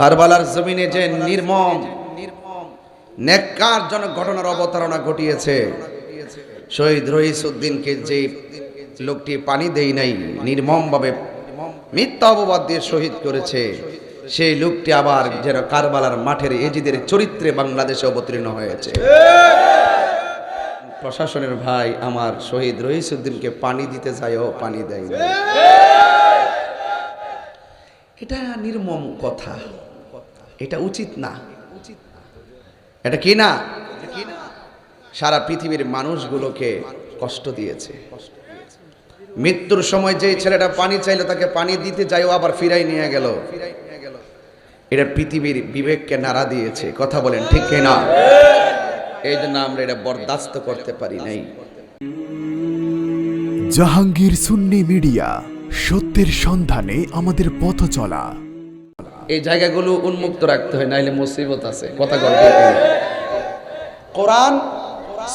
কারবালার জমিনে যে নির্মম নেককারজনক ঘটনার অবতারণা ঘটিয়েছে। শহীদ রহিসউদ্দিনকে যে লোকটি পানি দেই নাই, নির্মমভাবে মিথ্যা অপবাদ দিয়ে শহীদ করেছে, সেই লোকটি আবার যেন কারবালার মাঠের এজিদের চরিত্রে বাংলাদেশে অবতীর্ণ হয়েছে। প্রশাসনের ভাই আমার শহীদ রহিসউদ্দিনকে পানি দিতে চাইও পানি দেয় এটা নির্মম কথা। এটা উচিত না। এটা কি না? সারা পৃথিবীর মানুষগুলোকে কষ্ট দিয়েছে। মৃত্যুর সময় যে ছেলেটা পানি চাইলো তাকে পানি দিতে যাইও আবার ফিরাই নিয়ে গেল। এটা পৃথিবীর বিবেককে নাড়া দিয়েছে। কথা বলেন, ঠিক না? এই জন্য আমরা এটা বরদাস্ত করতে পারি নাই। জাহাঙ্গীর সুন্নি মিডিয়া, সত্যের সন্ধানে আমাদের পথ চলা। এই জায়গাগুলো উন্মুক্ত রাখতে হয়, নাইলে মুসিবত আছে। কথা গল্প কোরআন,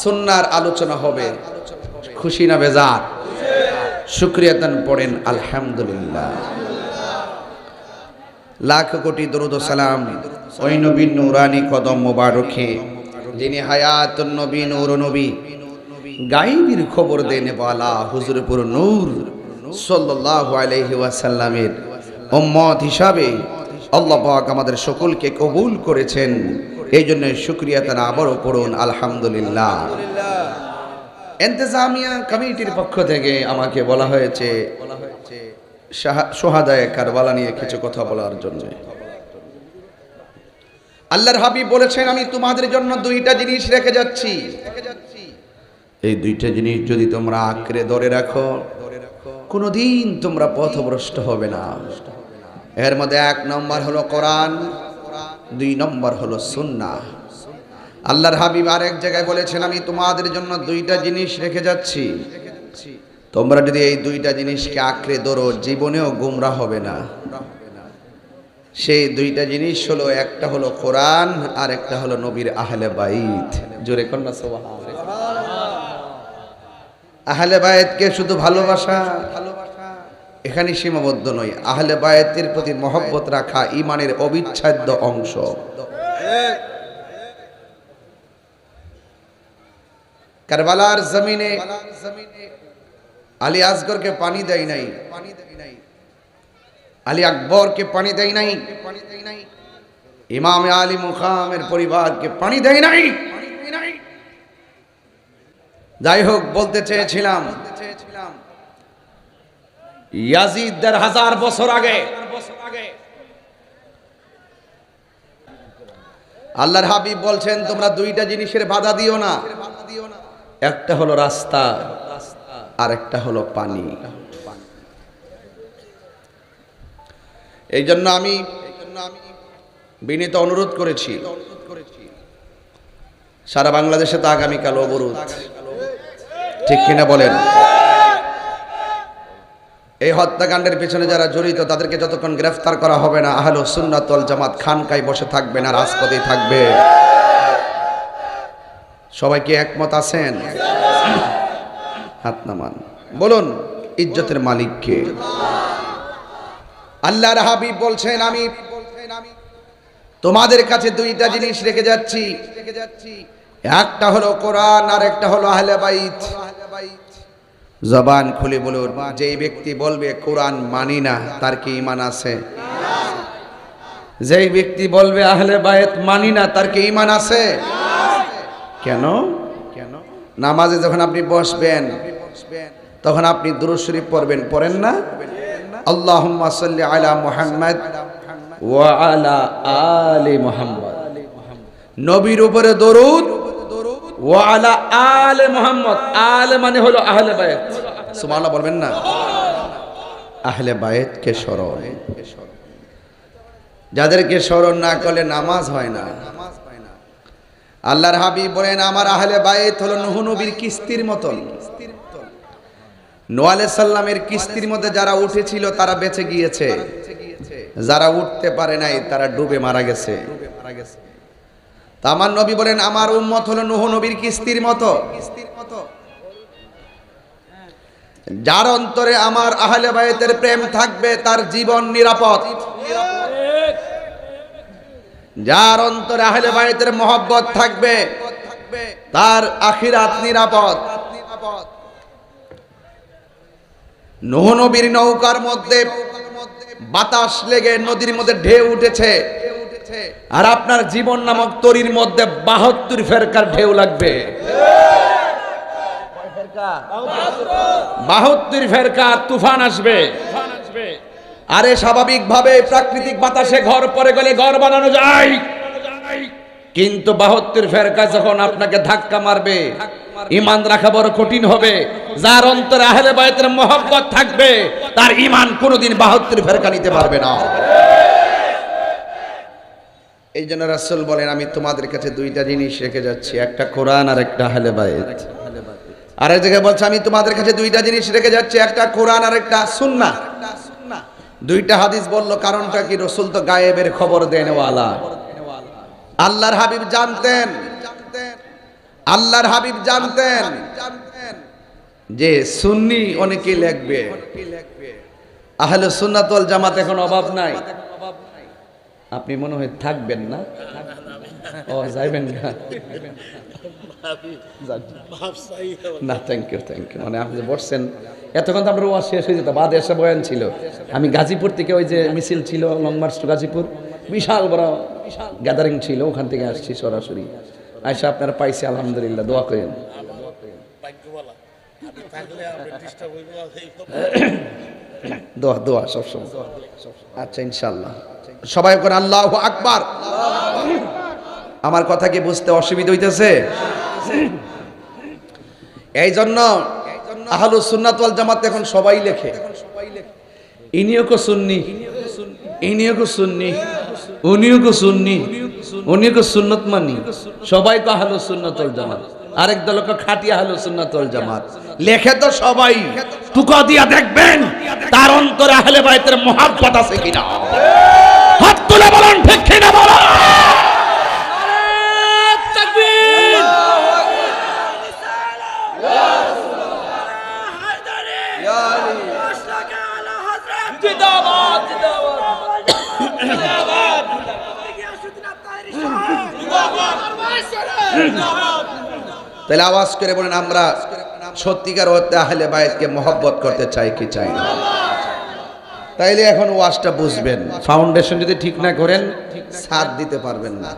সুন্নার আলোচনা হবে। খুশি না বেজার? শুক্রিয়াতান পড়েন, আলহামদুলিল্লাহ। লাখ কোটি দরুদ সালাম ওই নবী নুরানি কদম মোবারকে, যিনি হায়াত নবী, নূর নবী। গাইবির খবর দেনে বালা হুজুরপুর নূর, সাল্লাল্লাহু আলাইহি ওয়াসাল্লামের উম্মত হিসাবে আল্লাহ পাক আমাদের সকলকে কবুল করেছেন। এই জন্য শুক্রিয়া তারা আবারও পড়ুন, আলহামদুলিল্লাহ। এন্তেজামিয়া কমিটির পক্ষ থেকে আমাকে বলা হয়েছে সোহাদায়ে কারবালা নিয়ে কিছু কথা বলার জন্য। আল্লাহর হাবিব বলেছেন, আমি তোমাদের জন্য দুইটা জিনিস রেখে যাচ্ছি। এই দুইটা জিনিস যদি তোমরা আঁকড়ে ধরে রাখো, কোনোদিন তোমরা পথভ্রষ্ট হবে না। এর মধ্যে এক নম্বর হলো কোরআন, দুই নম্বর হলো সুন্না। আল্লাহর হাবিব আরেক জায়গায় বলেছেন, আমি তোমাদের জন্য দুইটা জিনিস রেখে যাচ্ছি। তোমরা যদি এই দুইটা জিনিসকে আঁকড়ে ধরো, জীবনেও গুমরা হবে না। সেই দুইটা জিনিস হলো, একটা হলো কোরআন, আর একটা হলো নবীর আহলে বাইত। জোরে কন্যা আহলে বায়েতকে শুধু ভালোবাসা ভালোবাসা? এখানে সীমাবদ্ধ নয়। আহলে বায়েতের প্রতি মহব্বত রাখা ইমানের অবিচ্ছেদ্য অংশ। কারবালার জমিনে আলী আসগরকে পানি দেয় নাই। আলী আকবরকে পানি দেয় নাই। ইমাম আলী মুখামের পরিবারকে পানি দেয় নাই। যাই হোক, বলতে চেয়েছিলাম ইয়াজিদ দেড় হাজার বছর আগে। আল্লাহর হাবিব বলছেন, তোমরা দুইটা জিনিসের বাধা দিও না। একটা হলো রাস্তা আর একটা হলো পানি। এই জন্য আমি বিনীত অনুরোধ করেছি, সারা বাংলাদেশে তো আগামীকাল অবরোধ। ঠিক কিনা বলেন? এই হত্যাকাণ্ডের পিছনে যারা জড়িত, তাদেরকে যতক্ষণ গ্রেফতার করা হবে না, আহলো সুন্নাতল জামাত খানকায় বসে থাকবে না রাজপথে থাকবে। সবাই কি একমত আছেন? হাত নামান। বলুন, ইজ্জতের মালিককে আল্লাহর হাবিব বলছেন, আমি তোমাদের কাছে দুইটা জিনিস রেখে যাচ্ছি। একটা হলো কোরআন আর একটা হলো আহলে বাইত। জবান খুলে বলুন যেই ব্যক্তি বলবে, কোরআন মানি না, তার কি ইমান আছে? যেই ব্যক্তি বলবে, আহলে বায়েত মানি না, তার কি ইমান আছে? কেন? কেন? নামাজে যখন আপনি বসবেন, তখন আপনি দুরূদ শরীফ পড়বেন, পড়েন না? আল্লাহুম্মা সাল্লি আলা মুহাম্মদ ওয়া আলা আলি মুহাম্মদ। নবীর উপরে দরুদ ওয়া আলা মুহাম্মদ, আলে মানে হলো আহলে বলবেন না? আহলে বায়েত কে স্মরণ। যাদেরকে স্মরণ না করলে নামাজ হয় না। আল্লাহর হাবিব বলেন, আমার আহলে বায়েত হলো নুহ নবীর কিস্তির মতন। নোয়ালে সাল্লামের কিস্তির মধ্যে যারা উঠেছিল, তারা বেঁচে গিয়েছে। যারা উঠতে পারে নাই, তারা ডুবে মারা গেছে। আমার নবী বলেন, আমার উম্মত হলো নুহ নবীর কিস্তির মতো। যার অন্তরে আমার আহলে বায়েতের প্রেম থাকবে, তার জীবন নিরাপদ। যার অন্তরে আহলে বাইতের মহব্বত থাকবে, তার আখিরাত নিরাপদ। নবীর নৌকার মধ্যে বাতাস লেগে নদীর মধ্যে ঢেউ উঠেছে। আর আপনার জীবন নামক তরির মধ্যে বাহাত্তর ফেরকার ঢেউ লাগবে। বাহাত্তর ফেরকা তুফান আসবে। আরে স্বাভাবিক ভাবে প্রাকৃতিক বাতাসে ঘর পরে গেলে ঘর বানানো যায়। কিন্তু বাহাত্তর ফেরকা যখন আপনাকে ধাক্কা মারবে, ইমান রাখা বড় কঠিন হবে। যার অন্তরে আহলে বায়তের মহব্বত থাকবে, তার ইমান কোনোদিন বাহাত্তর ফেরকা নিতে পারবে না। এই জন্য রাসূল বলেন, আমি তোমাদের কাছে দুইটা জিনিস রেখে যাচ্ছি, একটা কোরআন আর একটা বায়ত আর এক জায়গায় বলছে, আমি তোমাদের কাছে দুইটা জিনিস রেখে যাচ্ছি, একটা কোরআন আর একটা সুন্নাহ। দুইটা হাদিস বলল, কারণটা কি? রসুল তো গায়েবের খবর দেন আল্লাহর হাবিব জানতেন। আল্লাহর হাবিব জানতেন যে সুন্নি অনেকে লিখবে। আহলে সুন্নাত ওয়াল জামাত এখন অভাব নাই। আপনি মনে হয় থাকবেন না? ও যাইবেন না। না থ্যাংক ইউ থ্যাংক ইউ মানে আপনি বসছেন এতক্ষণ তো আমরা ওয়াজ শেষ হয়ে যেত বাদে এসে বয়ান ছিল। আমি গাজীপুর থেকে ওই যে মিছিল ছিল লং মার্চ টু গাজীপুর বিশাল বড় গ্যাদারিং ছিল ওখান থেকে আসছি সরাসরি। আইসা আপনারা পাইছি আলহামদুলিল্লাহ দোয়া করেন। দোয়া দোয়া সবসময়। আচ্ছা ইনশাল্লাহ সবাই করে আল্লাহ আকবার। আমার কথা কি বুঝতে অসুবিধা হইতেছে? এই জন্য আহলু সুন্নাত জামাত এখন সবাই লেখে। ইনিও কো সুন্নি, ইনিও কো সুন্নি, উনিও কো সুন্নি, উনিও কো সুন্নত মানি। সবাই কো আহলু সুন্নাত জামাত। আরেক দল কো খাটি আহলু সুন্নাত ওয়াল জামাত। লেখে তো সবাই। টুকা দিয়া দেখবেন তার অন্তরে আহলে বাইতের মহাব্বত আছে কিনা? তুলে বলেন ঠিক কিনা বলেন তাহলে আওয়াজ করে বলেন আমরা সত্যিকার অর্থে আহলে বাইতকে মহব্বত করতে চাই কি চাই না? তাইলে এখন ওয়াজটা বুঝবেন। ফাউন্ডেশন যদি ঠিক না করেন সাথ দিতে পারবেন না।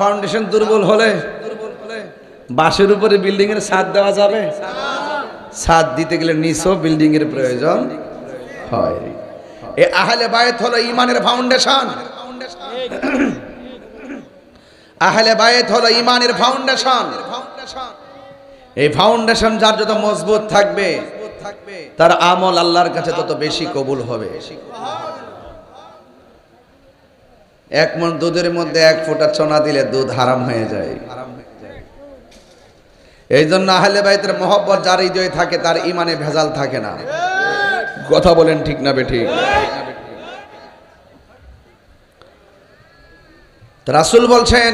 ফাউন্ডেশন দুর্বল হলে বাসের উপরে বিল্ডিং এর ছাদ দেওয়া যাবে। ছাদ দিতে গেলে নিচও বিল্ডিং এর প্রয়োজন হয়। এ আহলে বায়ত হলো ইমানের ফাউন্ডেশন আহলে বায়েত হলো ইমানের ফাউন্ডেশন এই ফাউন্ডেশন যার যত মজবুত থাকবে তার আমল আল্লাহর কাছে তত বেশি কবুল হবে। এক মন দুধের মধ্যে এক ফোঁটা চনা দিলে দুধ হারাম হয়ে যায়। এই জন্য আহলে বাইতের মহব্বত যার হৃদয়ে থাকে তার ইমানে ভেজাল থাকে না। কথা বলেন ঠিক না বেঠিক রাসুল বলছেন